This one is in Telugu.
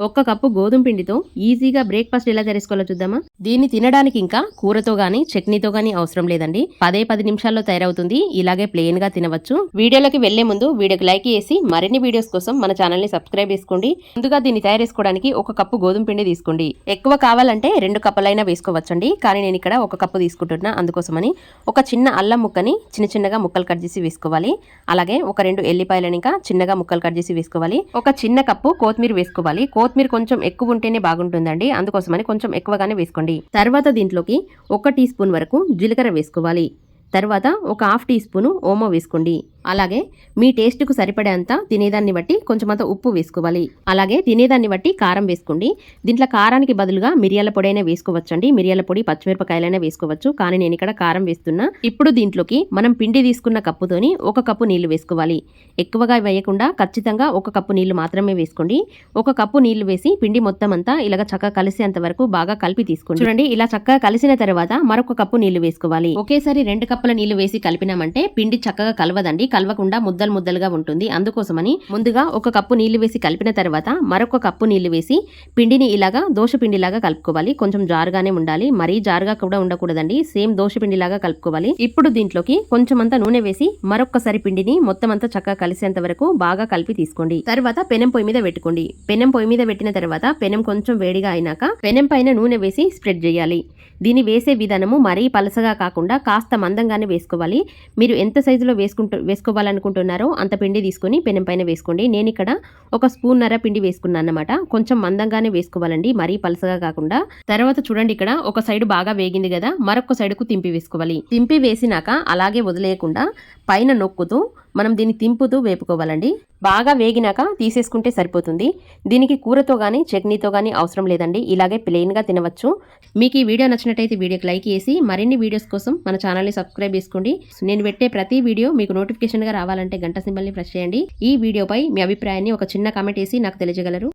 ఒక్క కప్పు గోధుమ పిండితో ఈజీగా బ్రేక్ఫాస్ట్ ఎలా చేసుకోవాలో చూద్దామా? దీన్ని తినడానికి ఇంకా కూరతో గానీ చట్నీతో గానీ అవసరం లేదండి. పదే పది నిమిషాల్లో తయారవుతుంది. ఇలాగే ప్లెయిన్గా తినవచ్చు. వీడియోలోకి వెళ్ళే ముందు వీడియోకి లైక్ చేసి మరిన్ని వీడియోస్ కోసం మన ఛానల్ని సబ్స్క్రైబ్ చేసుకోండి. ముందుగా దీన్ని తయారు చేసుకోవడానికి ఒక కప్పు గోధుమ పిండి తీసుకోండి. ఎక్కువ కావాలంటే రెండు కప్పులైనా వేసుకోవచ్చండి. కానీ నేను ఇక్కడ ఒక కప్పు తీసుకుంటున్నా అందుకోసమని ఒక చిన్న అల్లం ముక్కని చిన్న చిన్నగా ముక్కలు కట్ చేసి వేసుకోవాలి. అలాగే ఒక రెండు ఎల్లిపాయలను ఇంకా చిన్నగా ముక్కలు కట్ చేసి వేసుకోవాలి. ఒక చిన్న కప్పు కొత్తిమీర వేసుకోవాలి. కొత్తిమీర కొంచెం ఎక్కువ ఉంటేనే బాగుంటుందండి. అందుకోసమని కొంచెం ఎక్కువగానే వేసుకోండి. తర్వాత దీంట్లోకి ఒక టీ స్పూన్ వరకు జీలకర్ర వేసుకోవాలి. తర్వాత ఒక హాఫ్ టీ స్పూను ఓమో వేసుకోండి. అలాగే మీ టేస్ట్కు సరిపడేంత తినేదాన్ని బట్టి కొంచెమంత ఉప్పు వేసుకోవాలి. అలాగే తినేదాన్ని బట్టి కారం వేసుకోండి. దీంట్లో కారానికి బదులుగా మిరియాల పొడి అయినా వేసుకోవచ్చండి. మిరియాల పొడి పచ్చిమిరపకాయలైనా వేసుకోవచ్చు. కానీ నేను ఇక్కడ కారం వేస్తున్నా. ఇప్పుడు దీంట్లోకి మనం పిండి తీసుకున్న కప్పుతోని ఒక కప్పు నీళ్ళు వేసుకోవాలి. ఎక్కువగా వేయకుండా ఖచ్చితంగా ఒక కప్పు నీళ్ళు మాత్రమే వేసుకోండి. ఒక కప్పు నీళ్ళు వేసి పిండి మొత్తం అంతా ఇలాగ చక్కగా కలిసేంత వరకు బాగా కలిపి తీసుకోండి. చూడండి ఇలా చక్కగా కలిసిన తర్వాత మరొక కప్పు నీళ్ళు వేసుకోవాలి. ఒకేసారి రెండు కప్పుల నీళ్ళు వేసి కలిపినామంటే పిండి చక్కగా కలవదండి. కలవకుండా ముద్దలు ముద్దలుగా ఉంటుంది. అందుకోసమని ముందుగా ఒక కప్పు నీళ్ళు వేసి కలిపిన తర్వాత మరొక కప్పు నీళ్ళు వేసి పిండిని ఇలాగా దోశ పిండిలాగా కలుపుకోవాలి. కొంచెం జారుగానే ఉండాలి. మరీ జారుగా కూడా ఉండకూడదండి. సేమ్ దోశ పిండిలాగా కలుపుకోవాలి. ఇప్పుడు దీంట్లోకి కొంచెం అంతా నూనె వేసి మరొక్కసారి పిండిని మొత్తం అంతా చక్కగా కలిసేంత వరకు బాగా కలిపి తీసుకోండి. తర్వాత పెనం పొయ్యి మీద పెట్టుకోండి. పెనం పొయ్యి మీద పెట్టిన తర్వాత పెనం కొంచెం వేడిగా అయినాక పెనం పైన నూనె వేసి స్ప్రెడ్ చేయాలి. దీన్ని వేసే విధానము మరీ పలసగా కాకుండా కాస్త మందంగానే వేసుకోవాలి. మీరు ఎంత సైజులో వేసుకుంటూ వేసుకోవాలనుకుంటున్నారో అంత పిండి తీసుకొని పెనం పైన వేసుకోండి. నేను ఇక్కడ ఒక స్పూన్ నర పిండి వేసుకున్నాను అనమాట కొంచెం మందంగానే వేసుకోవాలండి. మరీ పలసగా కాకుండా. తర్వాత చూడండి ఇక్కడ ఒక సైడ్ బాగా వేగింది కదా మరొక సైడ్కు తింపి వేసుకోవాలి. తింపి వేసినాక అలాగే వదిలేయకుండా పైన నొక్కుతూ మనం దీన్ని తింపుతూ వేపుకోవాలండి. బాగా వేగినాక తీసేసుకుంటే సరిపోతుంది. దీనికి కూరతో కానీ చట్నీతో కానీ అవసరం లేదండి. ఇలాగే ప్లెయిన్గా తినవచ్చు. మీకు ఈ వీడియో నచ్చినట్టయితే వీడియోకి లైక్ చేసి మరిన్ని వీడియోస్ కోసం మన ఛానల్ని సబ్స్క్రైబ్ చేసుకోండి. నేను పెట్టే ప్రతి వీడియో మీకు నోటిఫికేషన్గా రావాలంటే గంట సింబల్ని ప్రెస్ చేయండి. ఈ వీడియోపై మీ అభిప్రాయాన్ని ఒక చిన్న కామెంట్ వేసి నాకు తెలియజేయగలరు.